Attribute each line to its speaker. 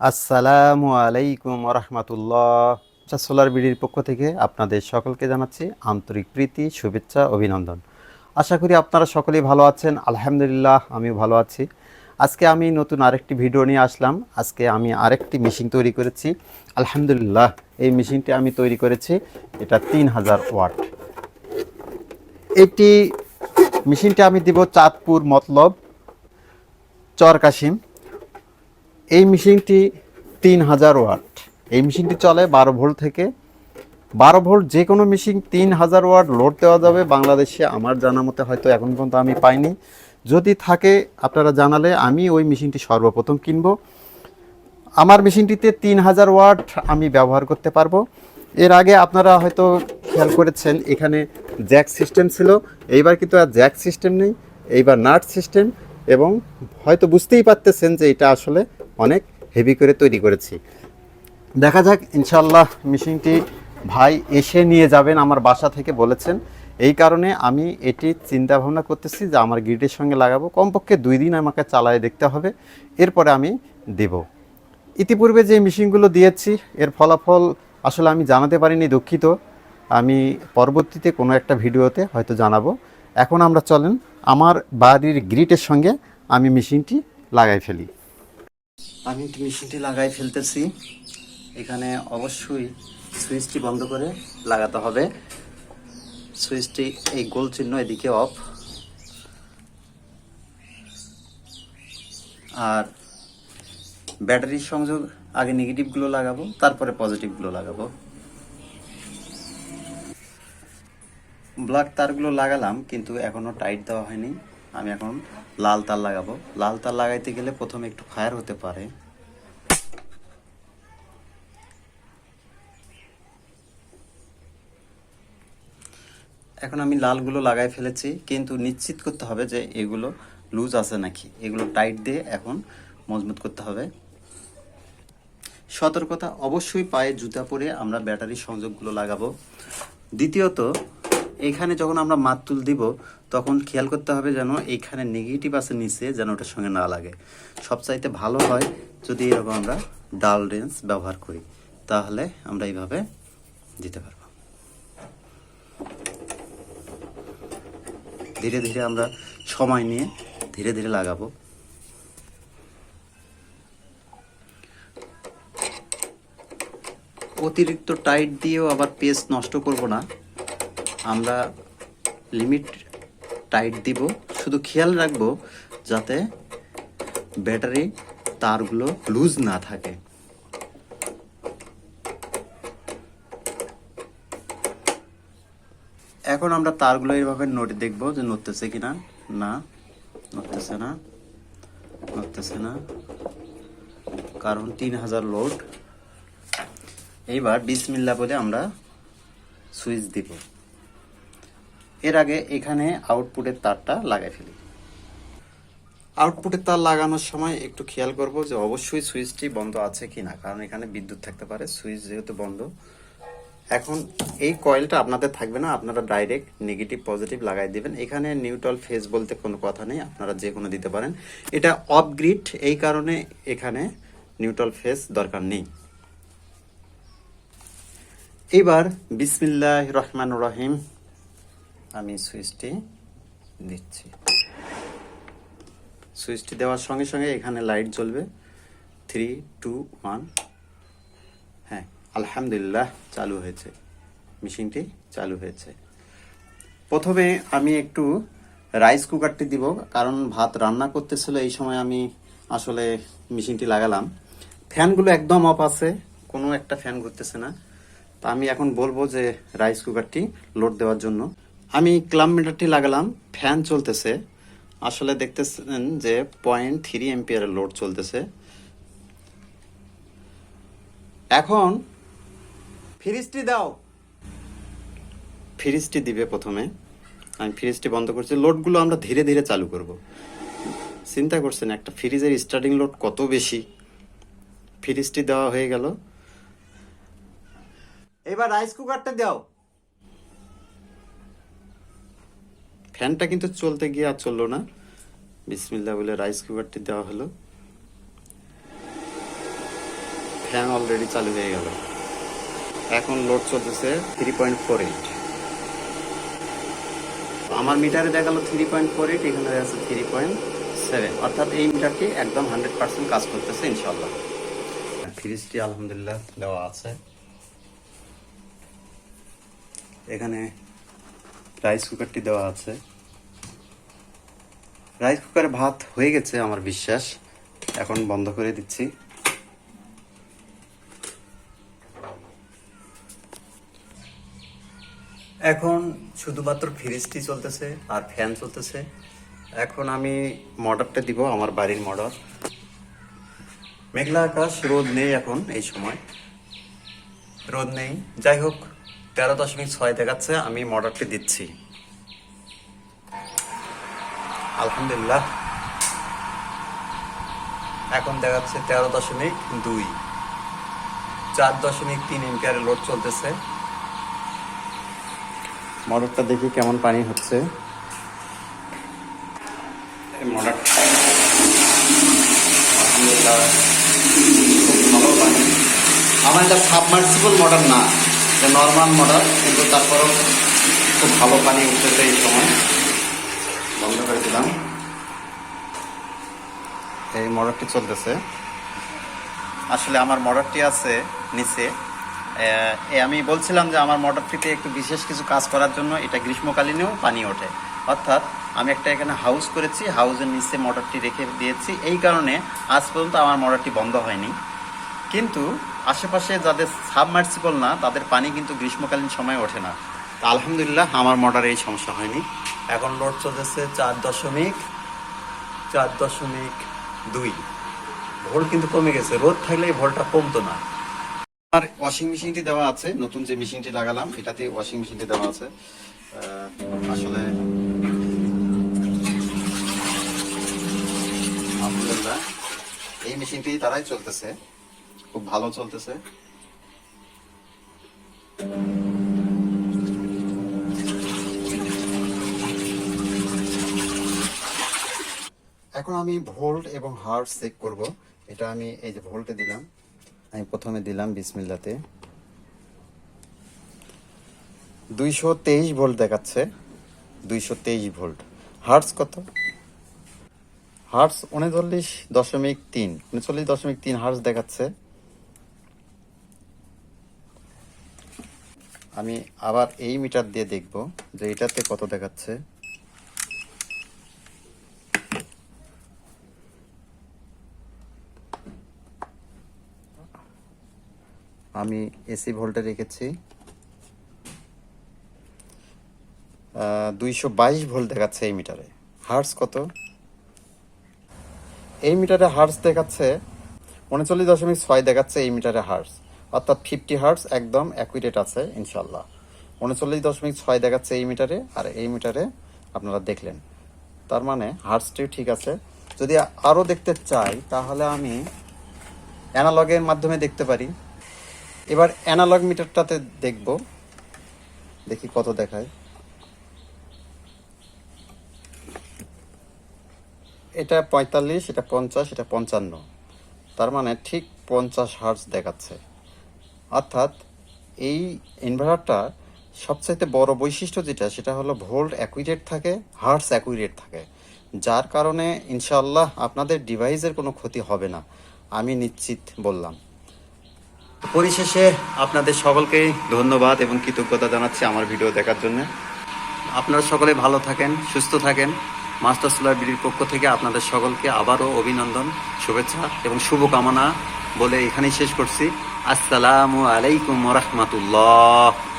Speaker 1: আসসালামু আলাইকুম রহমতুল্লাহ সোলার বিডির পক্ষ থেকে আপনাদের সকলকে জানাচ্ছি আন্তরিক প্রীতি, শুভেচ্ছা, অভিনন্দন। আশা করি আপনারা সকলেই ভালো আছেন, আলহামদুলিল্লাহ আমিও ভালো আছি। আজকে আমি নতুন আরেকটি ভিডিও নিয়ে আসলাম। আজকে আমি আরেকটি মেশিন তৈরি করেছি। আলহামদুলিল্লাহ, এই মেশিনটি আমি তৈরি করেছি। এটা তিন হাজার ওয়াট। এটি মেশিনটি আমি দিব চাঁদপুর মতলব চর কাশিম এই মেশিনটি তিন হাজার ওয়াট। এই মেশিনটি চলে বারো ভোল্ট থেকে। বারো ভোল্ট যে কোনো মেশিন তিন হাজার ওয়াট লোড দেওয়া যাবে। বাংলাদেশে আমার জানা মতে হয়তো এখন পর্যন্ত আমি পাইনি। যদি থাকে, আপনারা জানালে আমি ওই মেশিনটি সর্বপ্রথম কিনব। আমার মেশিনটিতে তিন হাজার ওয়াট আমি ব্যবহার করতে পারব। এর আগে আপনারা হয়তো খেয়াল করেছেন, এখানে জ্যাক সিস্টেম ছিল। এইবার কিন্তু আর জ্যাক সিস্টেম নেই, এইবার নাট সিস্টেম। এবং হয়তো বুঝতেই পারতেছেন যে এটা আসলে অনেক হেভি করে তৈরি করেছি। দেখা যাক ইনশাল্লাহ মেশিনটি ভাই এসে নিয়ে যাবেন আমার বাসা থেকে বলেছেন। এই কারণে আমি এটি চিন্তা ভাবনা করতেছি যে আমার গ্রিডের সঙ্গে লাগাবো। কমপক্ষে দুই দিন আমাকে চালায় দেখতে হবে। এরপরে আমি দেব। ইতিপূর্বে যে মেশিনগুলো দিয়েছি, এর ফলাফল আসলে আমি জানাতে পারিনি, দুঃখিত। আমি পরবর্তীতে কোনো একটা ভিডিওতে হয়তো জানাব। এখন আমরা চলেন, আমার বাড়ির গ্রিটের সঙ্গে আমি মেশিনটি লাগাই ফেলি। আমি মেশিনটি লাগাই ফেলতেছি। এখানে অবশ্যই সুইচটি বন্ধ করে লাগাতে হবে। সুইচটি এই গোল চিহ্ন এদিকে অফ। আর ব্যাটারির সংযোগ আগে নেগেটিভগুলো লাগাবো, তারপরে পজিটিভগুলো লাগাবো। ব্ল্যাক তারগুলো লাগালাম, কিন্তু এখনও টাইট দেওয়া হয়নি। আমি এখন লাল তার লাগাবো। লাল তার লাগাইতে গেলে প্রথমে একটু ফায়ার হতে পারে। এখন আমি লালগুলো লাগাই ফেলেছি, কিন্তু নিশ্চিত করতে হবে যে এগুলো লুজ আছে নাকি। এগুলো টাইট দিয়ে এখন মজবুত করতে হবে। সতর্কতা অবশ্যই পায়ে জুতা পরে আমরা ব্যাটারি সংযোগগুলো লাগাবো। দ্বিতীয়ত এখানে যখন আমরা মাতুল দিব, তখন খেয়াল করতে হবে যেন এইখানে নেগেটিভ আছে নিচে, যেন ওটার সঙ্গে না লাগে। সবচাইতে ভালো হয় যদি এরকম আমরা ডাল রেঞ্জ ব্যবহার করি, তাহলে আমরা এইভাবে দিতে পারব। ধীরে ধীরে আমরা সময় নিয়ে ধীরে ধীরে লাগাবো। অতিরিক্ত টাইট দিয়েও আবার পেস্ট নষ্ট করব না। আমরা লিমিট টাইট দিব। শুধু খেয়াল রাখব যাতে ব্যাটারি তারগুলো লুজ না থাকে। এখন আমরা তারগুলো এইভাবে নোটে দেখব যে নড়তেছে কিনা। না না নড়তেছে না নড়তেছে না। কারণ তিন হাজার লোড এইবার বিসমিল্লা বলে আমরা সুইচ দিব। এর আগে এখানে আউটপুটের তারটা লাগাই ফেলি। আউটপুটের তার লাগানোর সময় একটু খেয়াল করব যে অবশ্যই সুইচটি বন্ধ আছে কি না কারণ এখানে বিদ্যুৎ থাকতে পারে, সুইচ যেহেতু বন্ধ। এখন এই কয়েলটা আপনাদের থাকবে না, আপনারা ডাইরেক্ট নেগেটিভ পজিটিভ লাগাই দিবেন। এখানে নিউট্রাল ফেজ বলতে কোনো কথা নেই, আপনারা যে কোনো দিতে পারেন। এটা অফ গ্রিড এই কারণে এখানে নিউট্রাল ফেজ দরকার নেই। এবার বিসমিল্লাহ রহমান রহিম আমি সুইচটি দিচ্ছি। সুইচটি দেওয়ার সঙ্গে সঙ্গে এখানে লাইট জ্বলবে। থ্রি টু ওয়ান হ্যাঁ আলহামদুলিল্লাহ চালু হয়েছে। মেশিনটি চালু হয়েছে। প্রথমে আমি একটু রাইস কুকারটি দিব, কারণ ভাত রান্না করতেছিল এই সময় আমি আসলে মেশিনটি লাগালাম। ফ্যানগুলো একদম অফ আছে, কোনো একটা ফ্যান ঘুরতেছে না। তা আমি এখন বলব যে রাইস কুকারটি লোড দেওয়ার জন্য। আমি ক্লাম মিটারটি লাগালাম ফ্যান চলতেছে। আসলে দেখতেছেন যে পয়েন্ট থ্রি এম্পিয়ারের লোড চলতেছে। এখন ফ্রিজটি দাও। ফ্রিজটি দিবে প্রথমে। আমি ফ্রিজটি বন্ধ করছি। লোডগুলো আমরা ধীরে ধীরে চালু করব। চিন্তা করছেন একটা ফ্রিজের স্টার্টিং লোড কত বেশি? ফ্রিজটি দেওয়া হয়ে গেল। এবার রাইস কুকারটা দাও। ফ্যানটা কিন্তু চলতে গিয়ে আর চলল না। বিসমিল্লা বলে রাইস কুকারটি দেওয়া হলো। ফ্যান অলরেডি চালু হয়ে গেল। এখন লোড চলতেছে থ্রি পয়েন্ট ফোর এইট আমার মিটারে দেখাল থ্রি পয়েন্ট ফোর এইট এখানে আছে থ্রি পয়েন্ট সেভেন অর্থাৎ এই মিটারটি একদম হান্ড্রেড পার্সেন্ট কাজ করতেছে ইনশাল্লাহ ফ্রিজটি আলহামদুলিল্লাহ দেওয়া আছে। এখানে রাইস কুকারটি দেওয়া আছে। রাইস কুকারে ভাত হয়ে গেছে আমার বিশ্বাস। এখন বন্ধ করে দিচ্ছি। এখন শুধুমাত্র ফ্রিজটি চলতেছে আর ফ্যান চলতেছে। এখন আমি মডারটা দিব আমার বাড়ির মডার মেঘলা আকাশ, রোদ নেই এখন এই সময়। রোদ নেই। যাই হোক তেরো দশমিক ছয় দেখাচ্ছে, আমি মডারটি দিচ্ছি। আলহামদুলিল্লাহ। এখন দেখাচ্ছে তেরো দশমিক দুই। চার দশমিক তিন এম্পিয়ারের লোড চলতেছে। মোটরটা দেখি কেমন পানি হচ্ছে। আমার এটা সাবমার্সিবল মোটর না। এটা নর্মাল মোটর কিন্তু তারপরেও খুব ভালো পানি উঠতেছে এই সময়। বন্ধ করে দিলাম। এই মোটরটি চলতেছে। আসলে আমার মোটরটি আছে নিচে। আমি বলছিলাম যে আমার মোটরটিতে একটু বিশেষ কিছু কাজ করার জন্য এটা গ্রীষ্মকালীনেও পানি ওঠে। অর্থাৎ আমি একটা এখানে হাউস করেছি হাউসের নিচে মোটরটি রেখে দিয়েছি। এই কারণে আজ পর্যন্ত আমার মোটরটি বন্ধ হয়নি। কিন্তু আশেপাশে যাদের সাবমার্সিবল না তাদের পানি কিন্তু গ্রীষ্মকালীন সময় ওঠে না। তা আলহামদুলিল্লাহ আমার মোটরে এই সমস্যা হয়নি। এখন লোড চলতেছে চার দশমিক চার দশমিক দুই। ভোল্ট কিন্তু কমে গেছে। রোদ থাকলে ভোল্টটা কমতো না। আর ওয়াশিং মেশিনটি দেওয়া আছে। নতুন যে মেশিনটি লাগালাম এটাতে ওয়াশিং মেশিনটি দেওয়া আছে। আসলে এই মেশিনটি তারাই চলতেছে। খুব ভালো চলতেছে। এখন আমি ভোল্ট এবং হার্ট চেক করব। এটা আমি এই যে ভোল্টে দিলাম। আমি প্রথমে দিলাম বিসমিল্লাতে। দুইশো তেইশ ভোল্ট দেখাচ্ছে। দুইশো তেইশ ভোল্ট। হার্টস কত? হার্টস উনচল্লিশ দশমিক তিন। উনচল্লিশ দশমিক তিন হার্টস দেখাচ্ছে। আমি আবার এই মিটার দিয়ে দেখব যে এটাতে কত দেখাচ্ছে। আমি এসি ভোল্টে রেখেছি। দুইশো বাইশ ভোল্ট দেখাচ্ছে এই মিটারে। হার্স কত? এই মিটারে হার্স দেখাচ্ছে, উনচল্লিশ দশমিক ছয় দেখাচ্ছে এই মিটারে হার্টস অর্থাৎ ফিফটি হার্টস একদম অ্যাকুইরেট আছে ইনশাল্লাহ উনচল্লিশ দশমিক ছয় দেখাচ্ছে এই মিটারে, আর এই মিটারে আপনারা দেখলেন। তার মানে হার্টসটিও ঠিক আছে। যদি আরও দেখতে চাই, তাহলে আমি অ্যানালগের মাধ্যমে দেখতে পারি। এবার অ্যানালগ মিটারটাতে দেখব। দেখি কত দেখায়। এটা পঁয়তাল্লিশ, এটা পঞ্চাশ, এটা পঞ্চান্ন। তার মানে ঠিক পঞ্চাশ হার্টস দেখাচ্ছে। অর্থাৎ এই ইনভার্টারটা সবচাইতে বড় বৈশিষ্ট্য যেটা, সেটা হলো ভোল্ট অ্যাকুইরেট থাকে হার্টস অ্যাকুইরেট থাকে। যার কারণে ইনশাল্লাহ আপনাদের ডিভাইসের কোনো ক্ষতি হবে না, আমি নিশ্চিত বললাম। পরিশেষে আপনাদের সকলকে ধন্যবাদ এবং কৃতজ্ঞতা জানাচ্ছি আমার ভিডিও দেখার জন্য। আপনারা সকলে ভালো থাকেন, সুস্থ থাকেন। মাস্টার সোলার বিডির পক্ষ থেকে আপনাদের সকলকে আবারও অভিনন্দন, শুভেচ্ছা এবং শুভকামনা। বলে এখানেই শেষ করছি। আসসালামু আলাইকুম রহমতুল্লাহ।